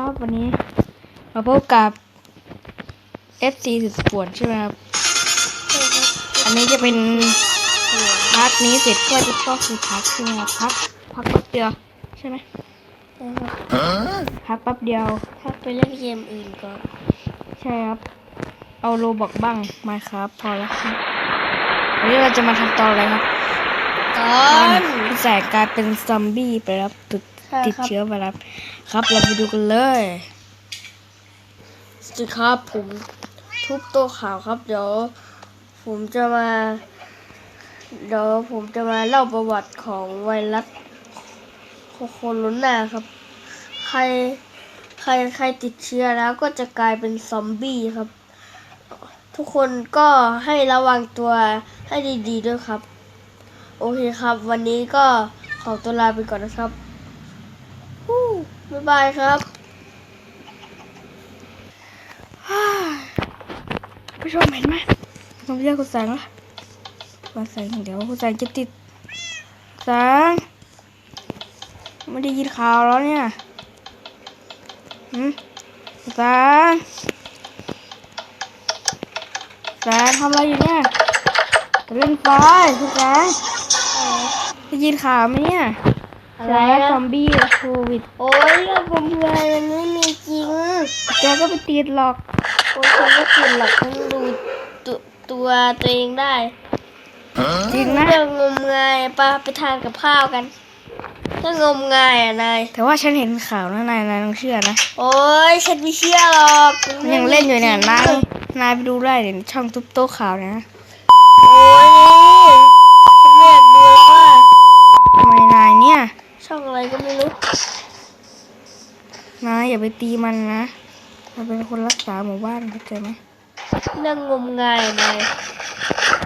ครับวันนี้ มาพบกับ FC สุดป่วนใช่ไหมครับ อันนี้จะเป็นพาร์ทนี้เสร็จก็จะก็คือพักใช่ไหมครับพักพักแป๊บเดียว ใช่ไหมพักแป๊บเดียวพักไปเล่นเกมอื่นก่อนใช่ครับ เอาโลบอกบ้างมาครับ พอแล้วครับวันนี้เราจะมาทำตอนอะไรครับตอนพี่แสกกลายเป็นซอมบี้ไปแล้วติดใช่ ติดครับเชื้อไวรัสครับเราไปดูกันเลยสวัสดีครับผมทุบโต๊ะข่าวครับ เดี๋ยว ผมจะมา เดี๋ยวผมจะมาเล่าประวัติของไวรัสโคโรนาครับ ใครใครใครติดเชื้อแล้วก็จะกลายเป็นซอมบี้ครับ ทุกคนก็ให้ระวังตัวให้ดีๆด้วยครับ โอเคครับ วันนี้ก็ขอตัวลาไปก่อนนะครับฮู้ บ๊ายบายครับผู้ชมเห็นไหมต้องเรียกคุณแสงละคุณแสงเดี๋ยวคุณแสงจะติดแสงไม่ได้ยินข่าวแล้วเนี่ยหืมคุณแสงแสงทำอะไรอยู่เนี่ยเล่นไฟคุณแสงได้ยินข่าวไหมเนี่ย อะไรแสงนะซอมบี้โควิด โอ้ยเรื่องผมเพลมันไม่มีจริงแกก็ไปติดหรอกโอ้ยฉันไม่กินหรอกฉันดูตัวตัวตัวเองได้จริงนะเรื่องงมงายปะไปทานกับข้าวกันเรื่องงมงายอะนายแต่ว่าฉันเห็นข่าวนะนายนายต้องเชื่อนะโอ้ยฉันไม่เชื่อหรอกมันยังเล่นอยู่เนี่ยนายนายไปดูได้เดี๋ยวช่องทุบโต๊ะข่าวนะโอ้ยฉันไม่อยากดูแล้วว่า ทำไมนายเนี่ย ช่องอะไรก็ไม่รู้ นายอย่าไปตีมันนะเราเป็นคนรักษาหมู่บ้านเข้าใจไหมเรื่องงมงายอะนาย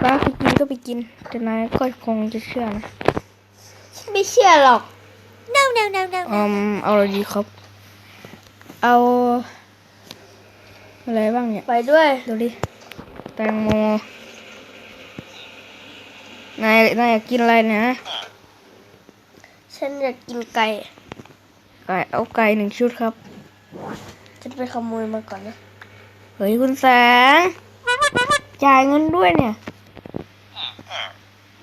บ้าไปกินก็ไปกิน แต่นายก็คงจะเชื่อนะฉันไม่เชื่อหรอก no no no no อืมเอาอะไรดีครับ เอา อะไรบ้างเนี่ย ไปด้วยดูดิแตงโมนายนายอยากกินอะไรนะ ฉันอยากกินไก่ ไก่เอาไก่หนึ่งชุดครับ จะไปขโมยมาก่อนนะเฮ้ยคุณแสงจ่ายเงินด้วยเนี่ย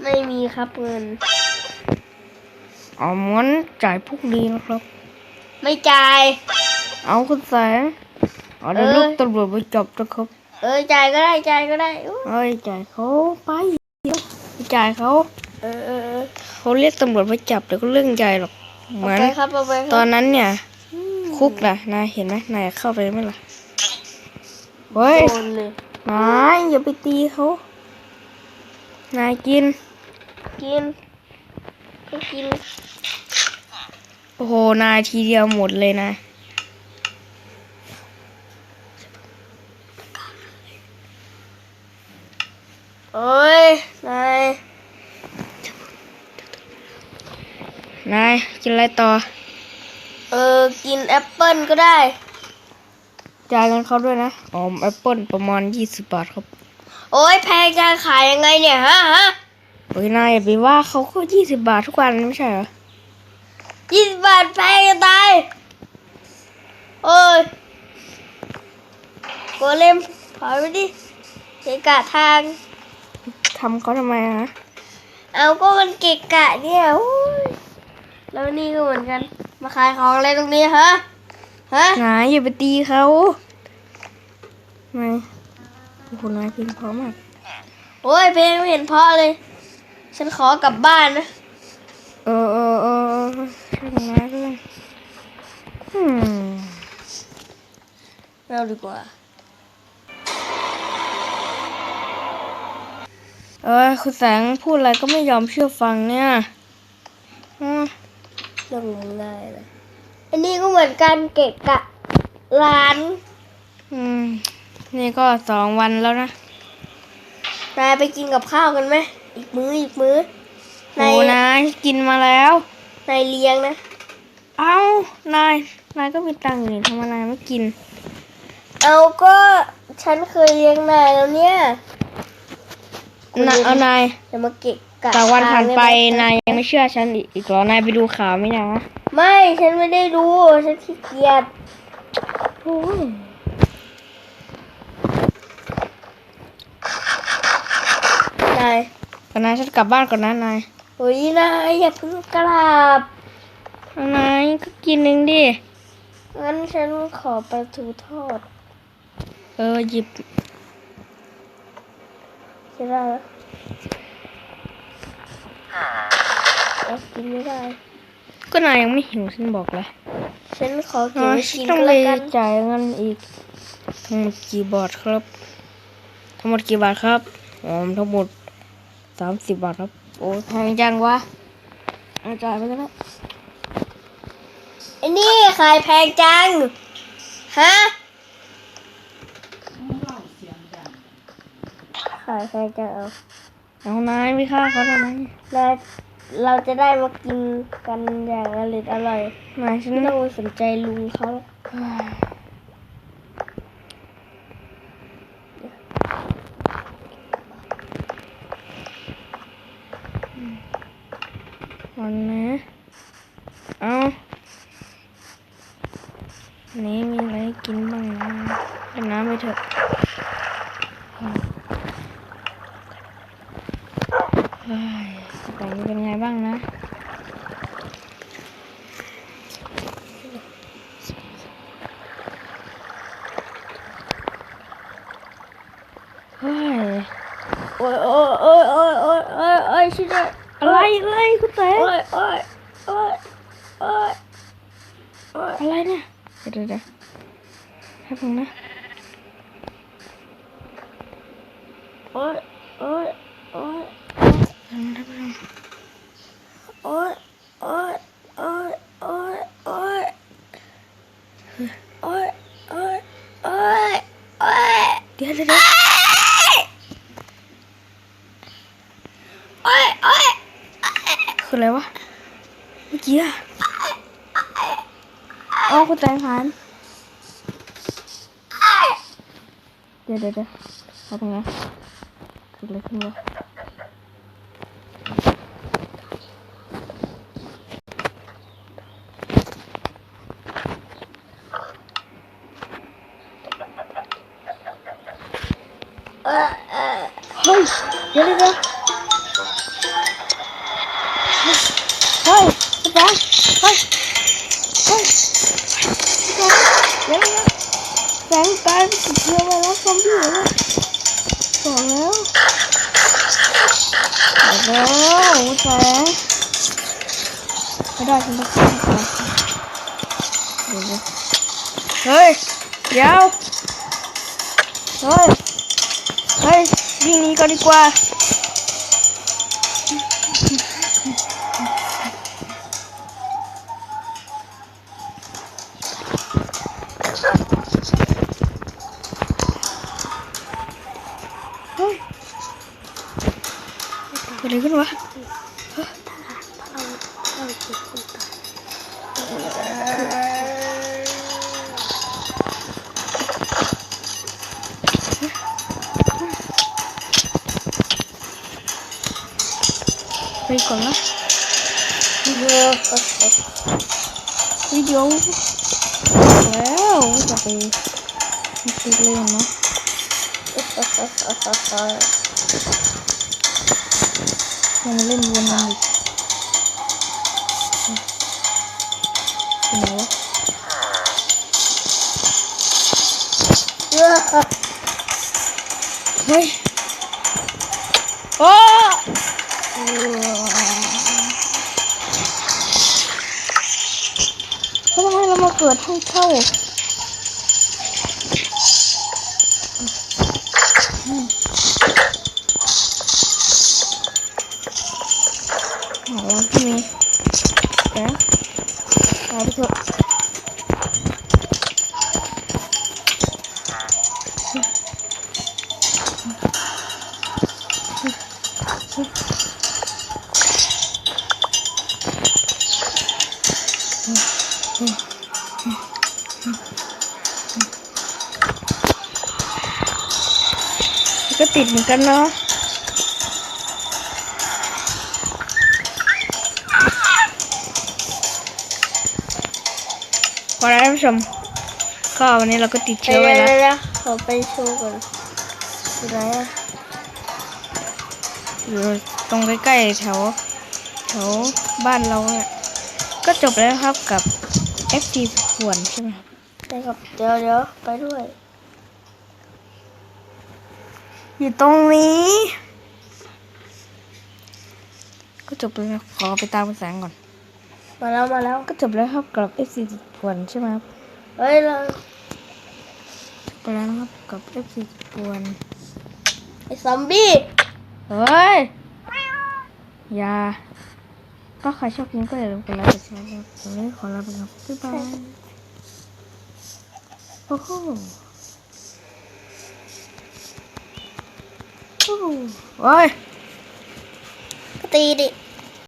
ไม่มีครับเงินอ๋อมันจ่ายพวกนี้นะครับ ไม่จ่าย เอาคุณแสงเอาเดี๋ยวเออลูกตำรวจไปจับนะครับ เออจ่ายก็ได้จ่ายก็ได้อู้เอ้ยจ่ายเขาไปเดี๋ยวไปจ่ายเขาเออเออเออเขาเรียกตำรวจไปจับเดี๋ยวก็เรื่องใหญ่หรอก เหเอามือนไปครับเอาไปคตรัอบนนั้นเนี่ย คุกนะนายเห็นไหมนายเข้าไปไหมล่ะเฮ้ยโดนเลยนายอย่าไปตีเขานายกิน กินก็กิน โอ้โหนายทีเดียวหมดเลยนายโอ้ยนาย นายกินอะไรต่อ เออ กินแอปเปิ้ลก็ได้ จ่ายเงินเขาด้วยนะอ๋อแอปเปิลประมาณยี่สิบบาทครับ โอ้ยแพงจะขายยังไงเนี่ยฮะฮะเฮ้ยนายอย่าไปว่าเขาก็ยี่สิบบาททุกวันไม่ใช่เหรอยี่สิบบาทแพงจะตายโอ้ยโกเลมถอยไปดิเกะกะทางทำเขาทำไมอะฮะเอาก็มันเกะกะเนี่ยโอ้ย แล้วนี่ก็เหมือนกัน มาขายของอะไรตรงนี้ฮะ ฮะนายอย่าไปตีเขานายโอ้โหนายเพลงเพราะมาก โอ้ยเพลงไม่เห็นเพราะเลย ฉันขอกลับบ้านนะ เออเออเออเออช่างนายก็ได้อืมเราดีกว่า เออคุณแสงพูดอะไรก็ไม่ยอมเชื่อฟังเนี่ย อืม เรื่องง่ายเลยอันนี้ก็เหมือนกันเกะกะร้าน อืม นี่ก็สองวันแล้วนะนายไปกินกับข้าวกันไหมอีกมื้ออีกมื้อโอ้นายกินมาแล้วนายเลี้ยงนะ เอ้านายนายก็มีตังค์อยู่นี่ทำไมนายไม่กิน เอาก็ฉันเคยเลี้ยงนายแล้วเนี่ยนะเอานายอย่ามาเกะ กะจากวันผ่านไปทงด้หมนายยังไม่เชื่อฉันอีกเหรอนายไปดูข่าวไหมนะไม่ฉันไม่ได้ดู ฉันขี้เกียจโอ้ยนายก่อนนายฉันกลับบ้านก่อนนะนายโอ้ยนายอย่าเพิ่งกลับนายก็กินหนึ่งดิงั้นฉันขอปลาทูทอด เออหยิบจะได้แล้วเอากินไม่ได้ ก็นายยังไม่หิวฉันบอกเลยฉันขอเก็บนายไว้กินต้องก็ไปแล้วกันจ่ายเงินอีกทั้งหมดกี่บาทครับ ทั้งหมดกี่บาทครับอ๋อทั้งหมดสามสิบบาทครับ โอ้แพงจังวะเอาจ่ายไปก็ได้ไอ้นี่ขายแพงจัง ฮะขายแพงจังเอา เอานายไม่ค่าเขาทำไมเราเราจะได้มากินกันอย่างอร่อยอร่อยนายฉันไม่ต้องไปสนใจลุงเขาหรอกวันนะเอาอันนี้มีอะไรให้กินบ้างนะเล่นน้ำไปเถอะเฮ้ยแต่นี้เป็นไงบ้างนะ เฮ้ย โอ้ยโอ้ยโอ้ยโอ้ยโอ้ ยโอ้ยโอ้ยชิดะอะไรอะไรคุณแตโอ้ยโอ้ยโอ้ยโอ้ยโอ้ยอะไรเนี่ยเดี๋ยวเดี๋ยวเดี๋ยวแป๊บนึงนะโอ้ยโอ้ย คืออะไรวะ เมื่อกี้อะอ๋อคุณแตงหานเดี๋ยวเดี๋ยวเดี๋ยวแป๊บนึงนะเกิดอะไรขึ้นวะเออเออเฮ้ยเดี๋ยวเดี๋ยว บอกแล้วบอกแล้วแสงไม่ได้ฉันต้องฆ่ามันเดี๋ยวเดี๋ยวเฮ้ยเดี๋ยวเฮ้ยเฮ้ยวิ่งหนีก่อนดีกว่า ขึ้นวะไปก่อนนะเออวิดีโอแล้วจะไปคิดเล่นนะยัง มาเล่นวนอีกเป็นไงวะเฮ้ยโอ้ทำไมเรามาเกิดห้องเช่า ติดเหมือนกันเนาะพอแล้วท่านผู้ชมก็วันนี้เราก็ติดเดี๋เชื้อไวยวรัสเดี๋ยวขอไปโชว์ก่อนอยู่ไหนอะอยู่ตรงใกล้ๆแถวแถวบ้านเราเนี่ยก็จบแล้วครับกับ FT ส่วนใช่ไหมครับใช่ครับเดี๋ยวเดี๋ยวไปด้วย อยู่ตรงนี้ ก็จบแล้วขอไปตามภาษาก่อน มาแล้วมาแล้วก็จบแล้วครับกับ FC ส่วนใช่ไหมครับเฮ้ยเราจบไปแล้วนะครับกับ FC ส่วนไอ้ซอมบี้เฮ้ยอย่าก็ใครชอบกินก็อย่าลืมกดไลค์กดแชร์ครับวันนี้ขอลาไปก่อนบ๊ายบายโอ้โห โอ้ยตีดิ